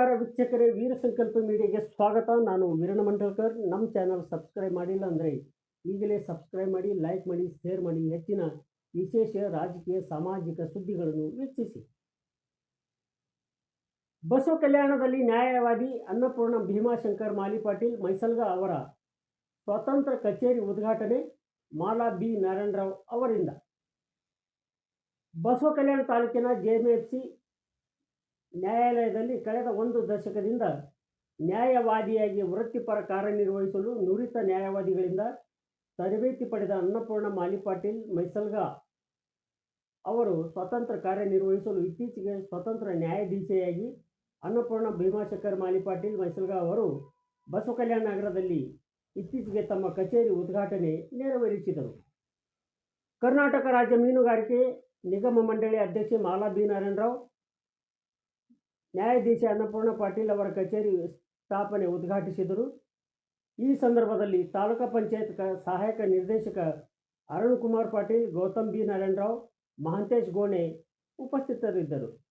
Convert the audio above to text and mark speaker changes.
Speaker 1: ನಮಸ್ಕಾರ ವೀಕ್ಷಕರೇ, ವೀರ ಸಂಕಲ್ಪ ಮೀಡಿಯಾಗೆ ಸ್ವಾಗತ. ನಾನು ವೀರಣ ಮಂಡಲ್ಕರ್ ನಮ್ಮ ಚಾನಲ್ ಸಬ್ಸ್ಕ್ರೈಬ್ ಮಾಡಿಲ್ಲ ಅಂದರೆ ಈಗಲೇ ಸಬ್ಸ್ಕ್ರೈಬ್ ಮಾಡಿ, ಲೈಕ್ ಮಾಡಿ, ಶೇರ್ ಮಾಡಿ. ಹೆಚ್ಚಿನ ವಿಶೇಷ ರಾಜಕೀಯ, ಸಾಮಾಜಿಕ ಸುದ್ದಿಗಳನ್ನು ವೀಕ್ಷಿಸಿ. ಬಸವ ಕಲ್ಯಾಣದಲ್ಲಿ ನ್ಯಾಯವಾದಿ ಅನ್ನಪೂರ್ಣ ಭೀಮಾಶಂಕರ್ ಮಾಲಿ ಪಾಟೀಲ್ ಮೈಸಲ್ಗ ಅವರ ಸ್ವತಂತ್ರ ಕಚೇರಿ ಉದ್ಘಾಟನೆ ಮಾಲಾ ಬಿ. ನಾರಾಯಣರಾವ್ ಅವರಿಂದ. ಬಸವ ಕಲ್ಯಾಣ ತಾಲೂಕಿನ ಜೆಎಂಎಫ್ಸಿ ನ್ಯಾಯಾಲಯದಲ್ಲಿ ಕಳೆದ ಒಂದು ದಶಕದಿಂದ ನ್ಯಾಯವಾದಿಯಾಗಿ ವೃತ್ತಿಪರ ಕಾರ್ಯನಿರ್ವಹಿಸಲು ನುರಿತ ನ್ಯಾಯವಾದಿಗಳಿಂದ ತರಬೇತಿ ಪಡೆದ ಅನ್ನಪೂರ್ಣ ಮಾಲಿಪಾಟೀಲ್ ಮೈಸಲ್ಗ ಅವರು ಸ್ವತಂತ್ರ ಕಾರ್ಯನಿರ್ವಹಿಸಲು ಇತ್ತೀಚೆಗೆ ಸ್ವತಂತ್ರ ನ್ಯಾಯಾಧೀಶೆಯಾಗಿ ಅನ್ನಪೂರ್ಣ ಭೀಮಾಶಂಕರ್ ಮಾಲಿಪಾಟೀಲ್ ಮೈಸಲ್ಗ ಅವರು ಬಸವ ಕಲ್ಯಾಣ ನಗರದಲ್ಲಿ ಇತ್ತೀಚೆಗೆ ತಮ್ಮ ಕಚೇರಿ ಉದ್ಘಾಟನೆ ನೆರವೇರಿಸಿದರು. ಕರ್ನಾಟಕ ರಾಜ್ಯ ಮೀನುಗಾರಿಕೆ ನಿಗಮ ಮಂಡಳಿ ಅಧ್ಯಕ್ಷೆ ಮಾಲಾ ಬಿ ನಾರಾಯಣರಾವ್ ನ್ಯಾಯಾಧೀಶ ಅನ್ನಪೂರ್ಣ ಪಾಟೀಲ್ ಅವರ ಕಚೇರಿ ಸ್ಥಾಪನೆ ಉದ್ಘಾಟಿಸಿದರು. ಈ ಸಂದರ್ಭದಲ್ಲಿ ತಾಲೂಕಾ ಪಂಚಾಯತ್ ಸಹಾಯಕ ನಿರ್ದೇಶಕ ಅರುಣ್ ಕುಮಾರ್ ಪಾಟೀಲ್, ಗೌತಮ್ ಬಿ. ನಾರಾಯಣರಾವ್, ಮಹಾಂತೇಶ್ ಗೋಣೆ ಉಪಸ್ಥಿತರಿದ್ದರು.